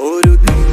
ഒരു ദിനം